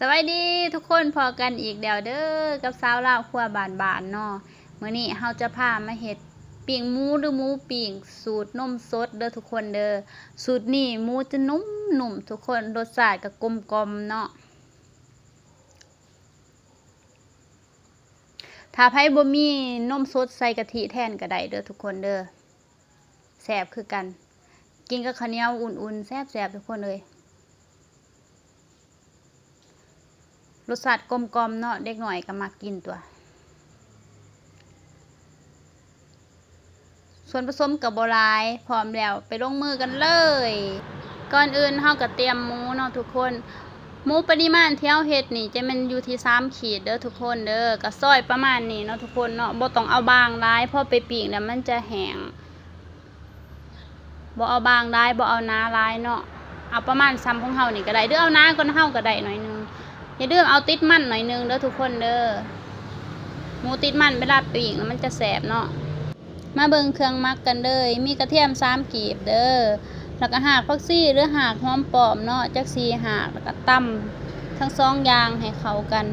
สวัสดีทุกคนพอกันอีกเดี๋ยวเด้อกับสาวลาวครัวบานบานเนาะมื้อนี้เฮาจะพามาเฮ็ดปิ้งหมูหรือหมูปิ้งสูตรนมสดเด้อทุกคนเด้อสูตรนี้หมูจะนุ่มนุ่มทุกคนรสชาติก็กลมกลมๆเนาะถ้าไผบ่มีนมสดใส่กะทิแทนก็ได้เด้อทุกคนเด้อแซ่บคือกัน กินกับข้าวเหนียวอุ่นๆแซ่บๆทุกคนเลย รสชาติกลมกลมๆเนาะเด็กหน่อยก็มากินตัว ส่วนผสมกับโบรายพร้อมแล้วไปลงมือกันเลย ก่อนอื่นเฮาก็เตรียมหมูเนาะทุกคนหมูปริมาณเที่เฮาเฮ็ดนี่จะมันอยู่ที่3ขีดเด้อทุกคนเด้อก็ซอยประมาณนี้เนาะทุกคนเนาะบ่ต้องเอาบางหลายพอไปปิ้งแล้วมันจะแห้งบ่เอาบางหลายบ่เอาหนาหลายเนาะเอาประมาณซ้ำของเฮานี่ก็ได้หรือเอาหนาก่อนเฮาก็ได้หน่อยนึง อย่าลืมเอาติดมันหน่อยนึงเด้อทุกคนเด้อหมูติดมันเวลาปิ้งแล้วมันจะแสบเนาะมาเบิงเครื่องมักกันเลย มีกระเทียมสามกีบเด้อแล้วก็หากฟักซี่หรือหากหอมปลอมเนาะจักสีหากแล้วก็ตำทั้งสองยางให้เข้ากัน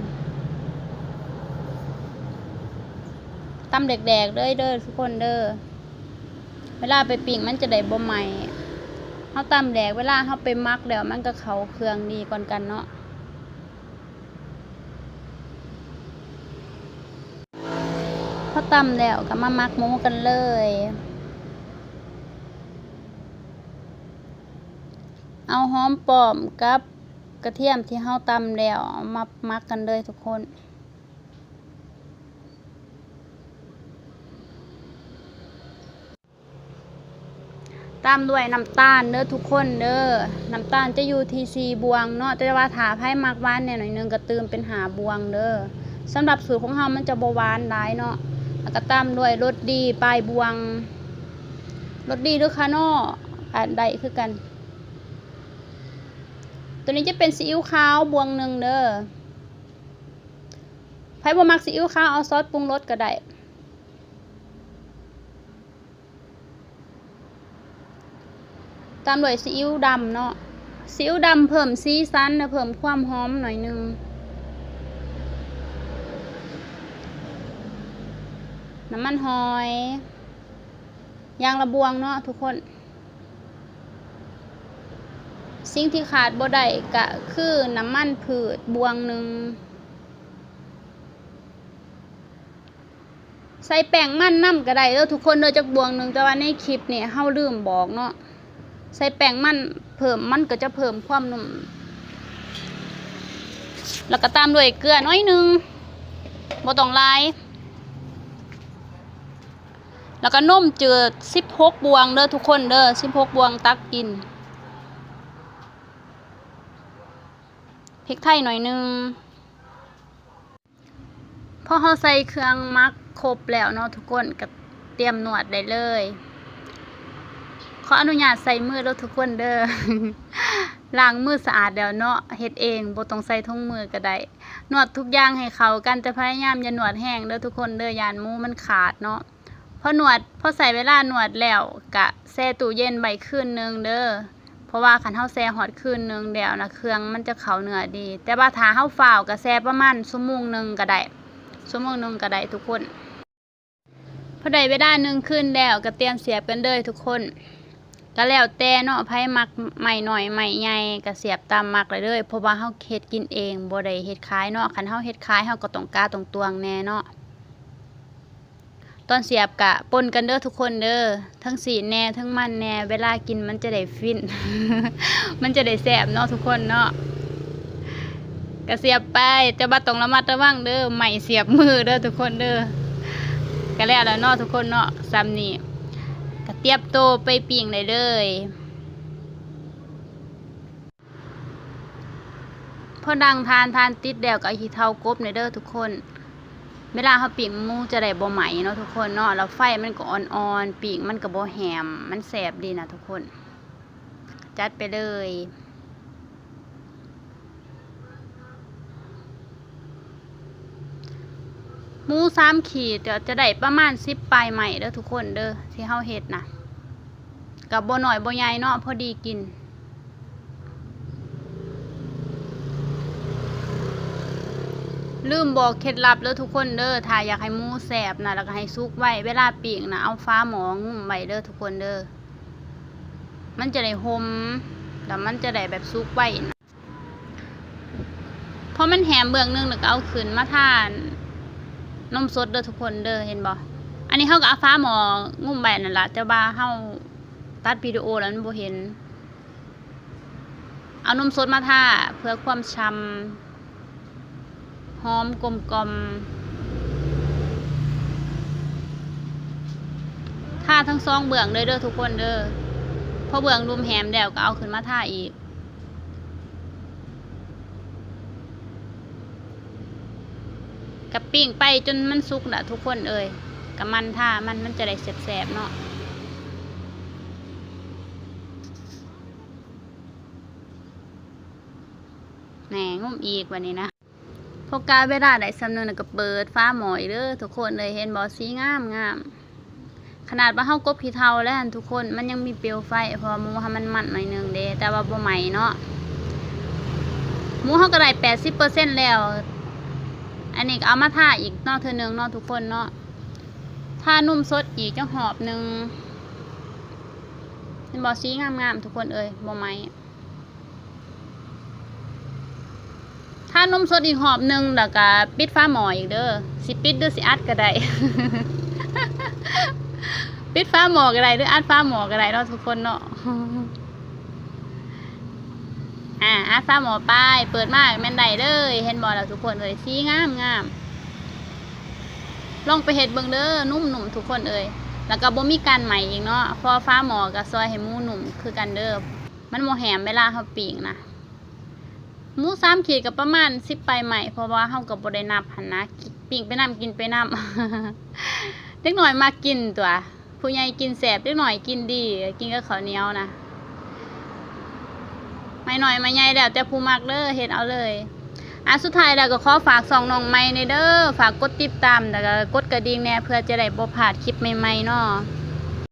ตำแดกๆเด้อเด้อทุกคนเด้อเวลาไปปิ้งมันจะได้บ่ใหม่เฮาตำแดกเวลาเฮาไปมักแล้วมันก็เข้าเครื่องดีก่อนกันเนาะ พอ ตำแล้วก็มามักหมูกันเลย เอาหอมปลอมกับกระเทียมที่เฮาตำแล้วมามักกันเลยทุกคนตามด้วยน้ำตาลเด้อทุกคนเด้อน้ำตาลจะอยู่ที่สีบวงเนาะแต่ว่าถาไผ่มักหวานเนี่ยหน่อยนึงก็เติมเป็นหาบวงเด้อสำหรับสูตรของเฮามันจะบหวานหลายเนาะ แล้วก็ตามด้วยรสดีปลายบวงรสดีหรือคาโน่อันใดคือกัน ตัวนี้จะเป็นซีอิ๊วขาวบวงหนึ่งเด้อไผ่บ่มักซีอิ๊วขาวเอาซอสปรุงรสก็ได้ตามด้วยซีอิ๊วดำเนาะซีอิ๊วดำเพิ่มสีสันและเพิ่มความหอมหน่อยนึง น้ำมันหอยยางระบวงเนาะทุกคน สิ่งที่ขาดบ่ได้ก็คือน้ำมันพืชบวงหนึ่งใส่แป้งมันน้ำก็ได้เด้อทุกคนเด้อจักบวงหนึ่งแต่ว่าในคลิปเนี่ยเฮาลืมบอกเนาะใส่แป้งมันเพิ่มมันก็จะเพิ่มความนุ่มแล้วก็ตามด้วยเกลือน้อยหนึงบ่ต้องหลาย แล้วก็นมจืดสิบหกบวงเด้อทุกคนเด้อสิบหกบวงตักกินพริกไทยหน่อยนึงพอเราใส่เครื่องมักครบแล้วเนาะทุกคนก็เตรียมนวดได้เลยขออนุญาตใส่มือเด้อทุกคนเด้อล้างมือสะอาดแล้วเนาะเฮ็ดเองบ่ต้องใส่ถุงมือก็ได้นวดทุกอย่างให้เขากันแต่พยายามอย่าหนวดแห้งเด้อทุกคนเด้อยานมูมันขาดเนาะ อหนวดพอใส่เวลาหนวดแล้วกะแช่ตู้เย็นใบคืนนึงเด้อเพราะว่าคันเฮาแช่ฮอดคืนนึงแล้วนะเครื่องมันจะเข้าเนื้อดี แต่ว่าถ้าเฮาฝ้าวก็แช่ประมาณชั่วโมงหนึงก็ได้ชั่วโมงหนึงก็ได้ทุกคนพอได้เวลาหนึ่งคืนแล้วก็เตรียมเสียบกันเลยทุกคนก็แล้วแต่เนาะไผมักใหม่หน่อยใหม่ใหญ่ก็เสียบตามมักเลยเด้อเพราะว่าเฮาเฮ็ดกินเองบ่ได้เฮ็ดขายเนาะคันเฮาเฮ็ดขายเฮาก็ต้องกล้าต้องตวงแน่เนาะ ตอนเสียบกะปนกันเด้อทุกคนเด้อทั้งสีแหน่ทั้งมันแหน่เวลากินมันจะได้ฟิน มันจะได้แซ่บเนาะทุกคนเนาะกะเสียบไปแต่ว่าต้องระมัดระวังเด้อไม่เสียบมือเด้อทุกคนเด้อก็แล้วแล้วเนาะทุกคนเนาะซ้ำนี่กะเตรียบโตไปปิ้งได้เลยพอดังทานทานติดแล้วก็เอาขี้เทากบในเด้อทุกคน เวลาเขาปิ้งหมูจะได้บ่ไหมเนาะทุกคนเนาะแล้วไฟมันก็อ่อนๆปิ้งมันก็บ่แหมมันแสบดีนะทุกคน จัดไปเลยหมูสามขีดเดี๋ยวจะได้ประมาณสิบปลายใหม่เด้อทุกคนเด้อที่เฮาเฮ็ดนะกับบ่หน่อยบ่ใหญ่เนาะพอดีกิน ลืมบอกเคล็ดลับเด้อทุกคนเด้อถ้าอยากให้หมูแสบนะแล้วก็ให้ซุกไว้ เวลาปิ้งนะเอาฟ้าหมองุ่มไว้เด้อทุกคนเด้อ มันจะได้หอมแล้วมันจะได้แบบซุกไว้นะพอมันแหมเบื้องหนึงแล้วก็เอาขึ้นมาทานนมสดเด้อทุกคนเด้อเห็นบ่อันนี้เฮาก็เอาฟ้าหมองุ่มไว้นั่นแหล่ะแต่ว่าเฮาตัดวิดีโอแล้วมันบ่เห็น เอานมสดมาทาเพื่อความช้ำ หอมกลมกลมท่าทั้งสองเบื้องเลยเด้อทุกคนเด้อพอเบื้องรุมแหมแล้วก็เอาขึ้นมาท่าอีกกับปิ้งไปจนมันสุกละทุกคนเอ่ยกับมันท่ามันมันจะได้แสบๆเนาะแหนงุ่มอีกวันนี้นะ พอกาเวลาได้สำนึกก็เปิดฟ้าหมอยเด้อทุกคนเลยเห็นบอสีงามงามขนาดว่าเฮากบขี้เทาแล้วทุกคนมันยังมีเปลวไฟพราะว่าหมูให้มันมันหน่อยนึงเด้แต่ว่าบ่ไหม้เนาะมูเฮาก็ได้แปดสิบเปอร์เซ็นต์แล้ว อันนี้เอามาท่าอีกนอกเธอนึงนอกทุกคนเนาะท่านุ่มสดอีกจังหอบหนึ่งเป็นบอสีงามๆทุกคนเอ่ยบอไม้ถ้า นมสดอีกหอบหนึ่งแล้วก็ปิดฟ้าหมออีกเด้อสิปิดหรือสิอัดก็ได้ ปิดฟ้าหมอก็ได้หรืออัดฟ้าหมอก็ได้เนาะทุกคนเนาะอ่าอาซาหมอป้ายเปิดมากแม่นได้เลยเห็นบอแล้วทุกคนเลยสีงามงามลองไปเห็ดเบิ่งเด้อนุ่มหนุ่มทุกคนเอ่ยแล้วก็บ่มีการใหม่อีกเนาะพอฟ้าหมอกับซอยให้มูหนุ่มคือกันเด้อมันโมแหมเวลาเฮาปิ้งนะ หมูสามขีดกับประมาณสิบไปใหม่เพราะว่าเฮากับบ่ได้นับหันนะปิ้งไปนํกินไปนํเด็กหน่อยมากินตัวผู้ใหญ่กินแสบเด็กหน่อยกินดี กินกับข้าวเหนียวนะไม่หน่อยไม่ใหญ่แล้วแต่ผู้มักเด้อเฮ็ดเอาเลยอะสุดท้ายแล้วก็ขอฝากสองน้องใหม่ในเด้อฝากกดติดตามแล้วก็กดกระดิ่งแน่เพื่อจะได้บ่พลาดคลิปใหม่ๆเนาะ